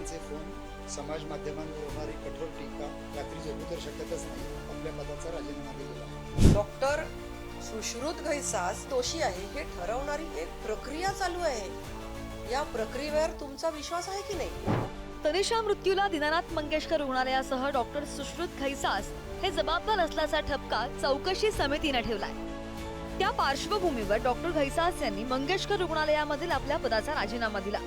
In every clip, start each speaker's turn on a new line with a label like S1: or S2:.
S1: धमक्यांचे phone समाज माध्यमांवर होणारी कठोर टीका रात्री झोपू तर शकतच नाही आपल्या पदाचा राजीनामा दिलेला
S2: डॉक्टर सुश्रुत घैसास दोषी आहे हे ठरवणारी एक प्रक्रिया चालू आहे. या प्रक्रियेवर तुमचा विश्वास आहे की नाही?
S3: तनिषा मृत्यूला दीनानाथ मंगेशकर रुग्णालयासह डॉक्टर सुश्रुत खैसास हे जबाबदार असल्याचा ठपका चौकशी समितीने ठेवलाय. त्या पार्श्वभूमीवर डॉक्टर खैसास यांनी मंगेशकर रुग्णालयामधील आपल्या पदाचा राजीनामा दिला.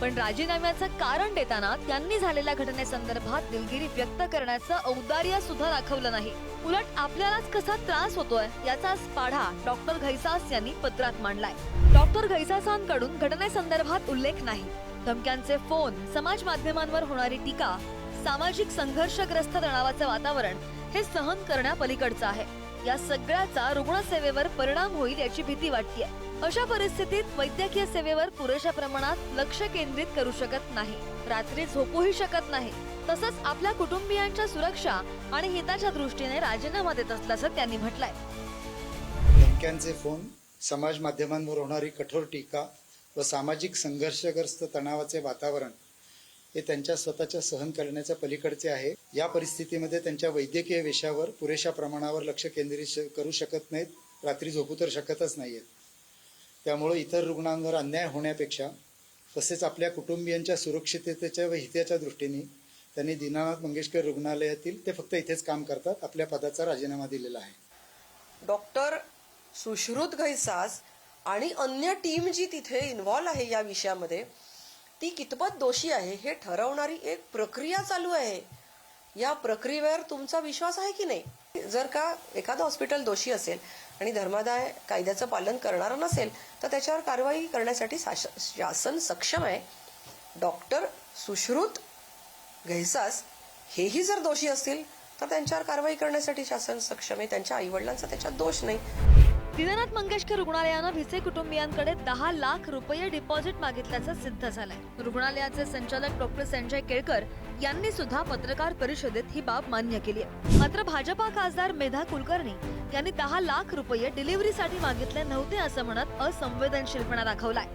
S3: पण राजीनाम्याचं कारण देताना त्यांनी झालेल्या घटनेसंदर्भात दिलगिरी व्यक्त करण्याचं औदार्य सुद्धा दाखवलं नाही. उलट आपल्यालाच कसा त्रास होतोय याचाच पाढा डॉक्टर घैसास यांनी पत्रात मांडलाय. डॉक्टर घैसासांकडून घटनेसंदर्भात उल्लेख नाही. धमक्यांचे फोन समाज माध्यमांवर होणारी टीका सामाजिक संघर्षग्रस्त तणावाचं वातावरण हे सहन करण्यापलीकडचं आहे. या सगळ्याचा रुग्णसेवेवर परिणाम होईल याची भीती वाटते अशा परिस्थितीत वैद्यकीय सेवेवर पुरेशा प्रमाणात लक्ष केंद्रित करू शकत नाही. रात्री झोपूही शकत नाही. तसंच आपल्या कुटुंबियांच्या सुरक्षा आणि हिताच्या दृष्टीने राजीनामा देत असल्याचं त्यांनी म्हटलंय.
S1: धमक्यांचे फोन समाज माध्यमांवर होणारी कठोर टीका व सामाजिक संघर्षग्रस्त तणावाचे वातावरण हे त्यांच्या स्वतःच्या सहन करण्याच्या पलीकडचे आहे. या परिस्थितीमध्ये त्यांच्या वैद्यकीय विषयावर पुरेशा प्रमाणावर लक्ष केंद्रित करू शकत नाहीत. रात्री झोपू तर शकतच नाहीयेत. त्यामुळे इतर रुग्णांवर अन्याय होण्यापेक्षा तसेच आपल्या कुटुंबियांच्या सुरक्षिततेच्या व हिताच्या दृष्टीने त्यांनी दीनानाथ मंगेशकर रुग्णालयातील ते फक्त इथेच काम करतात आपल्या पदाचा राजीनामा दिलेला आहे.
S2: डॉक्टर सुश्रुत घैसास आणि अन्य टीम जी तिथे इन्व्हॉल्व आहे या विषयामध्ये ती कितपत दोषी आहे हे ठरवणारी एक प्रक्रिया चालू आहे. या प्रक्रियेवर तुमचा विश्वास आहे की नाही? जर का एखादं हॉस्पिटल दोषी असेल आणि धर्मादाय कायद्याचं पालन करणारं नसेल तर त्याच्यावर कारवाई करण्यासाठी शासन सक्षम आहे. डॉक्टर सुश्रुत घैसास हेही जर दोषी असतील तर त्यांच्यावर कारवाई करण्यासाठी शासन सक्षम आहे. त्यांच्या आईवडिलांचा त्याच्यात दोष नाही.
S3: दीनानाथ मंगेशकर रुग्णालयानं भिसे कुटुंबियांकडे दहा लाख रुपये डिपॉझिट मागितल्याचं सिद्ध झालंय. रुग्णालयाचे संचालक डॉक्टर संजय केळकर यांनी सुद्धा पत्रकार परिषदेत ही बाब मान्य केली आहे. मात्र भाजपा खासदार मेधा कुलकर्णी यांनी दहा लाख रुपये डिलिव्हरीसाठी मागितले नव्हते असं म्हणत असंवेदनशीलपणा दाखवलाय.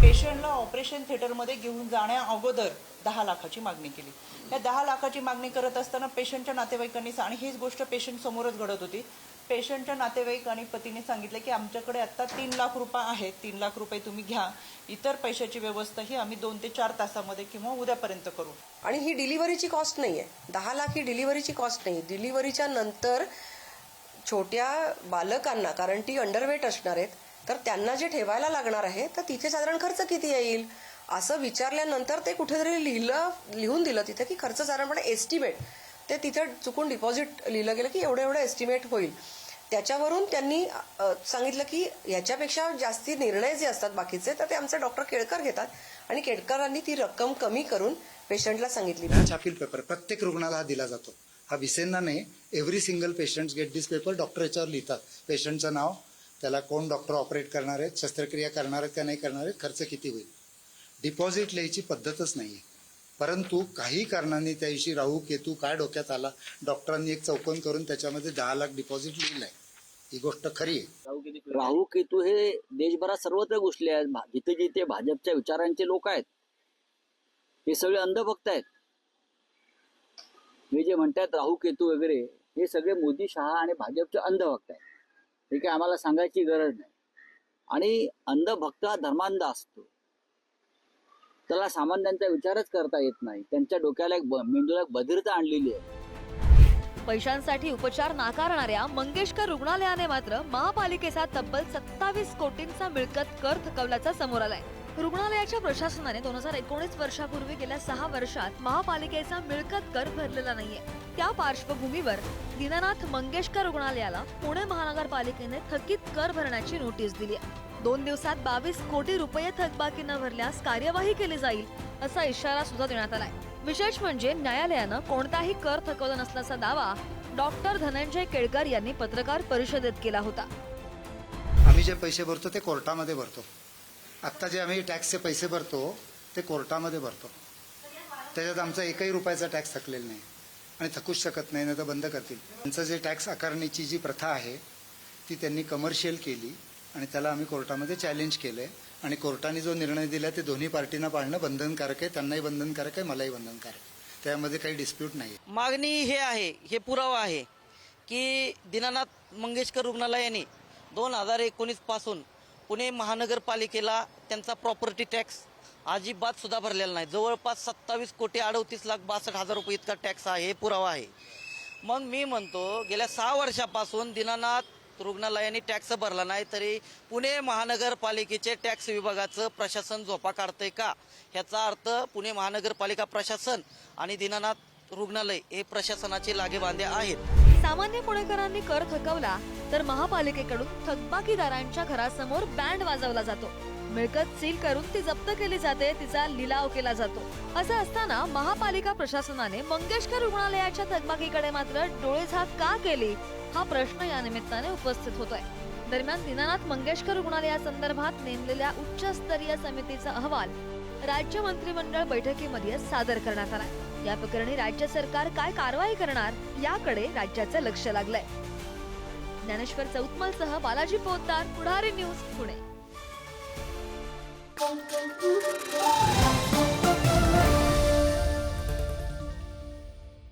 S4: पेशंटला ऑपरेशन थिएटरमध्ये घेऊन जाण्या अगोदर दहा लाखाची मागणी केली. या दहा लाखाची मागणी करत असताना पेशंटच्या नातेवाईकांनी आणि हीच गोष्ट पेशंट समोरच घडत होती. पेशंटच्या नातेवाईक आणि पतीने सांगितले की आमच्याकडे आता तीन लाख रुपये आहेत. तीन लाख रुपये तुम्ही घ्या. इतर पैशाची व्यवस्था ही आम्ही दोन ते चार तासामध्ये किंवा उद्यापर्यंत करू.
S2: आणि ही डिलिव्हरीची कॉस्ट नाही आहे दहा लाख ही डिलिव्हरीची कॉस्ट नाही. डिलिव्हरीच्या नंतर छोट्या बालकांना कारण ती अंडरवेट असणार आहेत तर त्यांना जे ठेवायला लागणार आहे तर तिथे साधारण खर्च किती येईल? असं विचारल्यानंतर ते कुठेतरी लिहिलं लिहून दिलं तिथे की खर्च साधारणपणे एस्टिमेट ते तिथं चुकून डिपॉझिट लिहिलं गेलं की एवढं एवढं एस्टिमेट होईल. त्याच्यावरून त्यांनी सांगितलं की ह्याच्यापेक्षा जास्ती निर्णय जे असतात बाकीचे तर ते आमचे डॉक्टर केळकर घेतात. आणि केळकरांनी ती रक्कम कमी करून पेशंटला सांगितली.
S1: छापील पेपर प्रत्येक रुग्णाला हा दिला जातो. हा विसेंना नाही every single patient get this paper doctor याच्यावर लिहितात. पेशंटचं नाव त्याला कोण डॉक्टर ऑपरेट करणार आहेत शस्त्रक्रिया करणार आहेत का नाही करणार आहेत खर्च किती होईल. डिपॉझिट लिहायची पद्धतच नाही आहे परंतु काही कारणांनी त्या दिवशी राहू केतू काय डोक्यात आला? डॉक्टरांनी एक चौकन करून त्याच्यामध्ये दहा लाख डिपॉझिट लिहिलंय. ही गोष्ट खरी आहे.
S5: राहू केतू हे देशभरात सर्वत्र घुसले आहेत. जिथे जिथे भाजपच्या विचारांचे लोक आहेत हे सगळे अंधभक्त आहेत. हे जे म्हणतात राहू केतू वगैरे हे सगळे मोदी शहा आणि भाजपचे अंधभक्त आहेत. हे काही आम्हाला सांगायची गरज नाही. आणि अंधभक्त हा धर्मांध असतो. त्याला सामान्यांचा विचारच करता येत नाही. त्यांच्या डोक्याला एक मेंदूला एक बधिरता आणलेली आहे.
S3: पैशांसाठी उपचार नाकारणाऱ्या मंगेशकर रुग्णालयाने मात्र महापालिकेचा तब्बल सत्तावीस कोटींचा मिळकत कर थकवल्याचा समोर आलाय. रुग्णालयाच्या प्रशासनाने दोन हजार एकोणीस वर्षापूर्वी गेल्या सहा वर्षात महापालिकेचा मिळकत कर भरलेला नाहीये. त्या पार्श्वभूमीवर दीनानाथ मंगेशकर रुग्णालयाला पुणे महानगरपालिकेने थकीत कर भरण्याची नोटीस दिली आहे. दोन दिवसात बावीस कोटी रुपये थकबाकी न भरल्यास कार्यवाही केली जाईल असा इशारा सुद्धा देण्यात आलाय. विशेष म्हणजे न्यायालयानं कोणताही कर थकवला नसल्याचा दावा डॉक्टर धनंजय केळकर यांनी पत्रकार परिषदेत केला होता.
S1: आम्ही जे पैसे भरतो ते कोर्टामध्ये भरतो. आत्ता जे आम्ही टॅक्सचे पैसे भरतो ते कोर्टामध्ये भरतो. त्याच्यात आमचा एकही रुपयाचा टॅक्स थकलेला नाही. आणि थकूच शकत नाही नाही तर बंद करतील. त्यांचं जे टॅक्स आकारणीची जी प्रथा आहे ती त्यांनी कमर्शियल केली. आणि त्याला आम्ही कोर्टामध्ये चॅलेंज केलं आहे आणि कोर्टाने जो निर्णय दिला ते दोन्ही पार्टींना पाळणं बंधनकारक आहे. त्यांनाही बंधनकारक आहे मलाही बंधनकारक आहे. त्यामध्ये काही डिस्प्यूट नाही
S6: मागणी हे आहे हे पुरावा आहे की दीनानाथ मंगेशकर रुग्णालयाने दोन हजार एकोणीसपासून पुणे महानगरपालिकेला त्यांचा प्रॉपर्टी टॅक्स अजिबात सुद्धा भरलेला नाही. जवळपास सत्तावीस कोटी अडतीस लाख बासष्ट हजार रुपये इतका टॅक्स आहे हे पुरावा आहे. मग मी म्हणतो गेल्या सहा वर्षापासून दीनानाथ रुग्णालयाने टॅक्स भरला नाही तरी पुणे महानगरपालिकेचे टॅक्स विभागाचं प्रशासन झोपा काढतंय का? ह्याचा अर्थ पुणे महानगरपालिका प्रशासन आणि दीनानाथ रुग्णालय हे प्रशासनाचे लागेबांधे आहेत.
S3: सामान्य पुणेकरांनी कर थकवला तर महापालिकेकडून थकबाकीदारांच्या घरासमोर बँड वाजवला जातो. मिळकत सील करून ती जप्त केली जाते तिचा लिलाव केला जातो. असं असताना महापालिका प्रशासनाने मंगेशकर रुग्णालयाच्या थकबाकीकडे मात्र डोळेझाक का केली? हा प्रश्न या निमित्ताने उपस्थित होतोय. दरम्यान दीनानाथ मंगेशकर रुग्णालयासंदर्भात नेमलेल्या उच्चस्तरीय समितीचा अहवाल राज्य मंत्रिमंडळ बैठकीमध्ये सादर करण्यात आला या प्रकरणी राज्य सरकार काय कारवाई करणार याकडे राज्याचं लक्ष लागलंय. ज्ञानेश्वर चौतमलसह बालाजी पोतदार पुढारी न्यूज पुणे. 风风风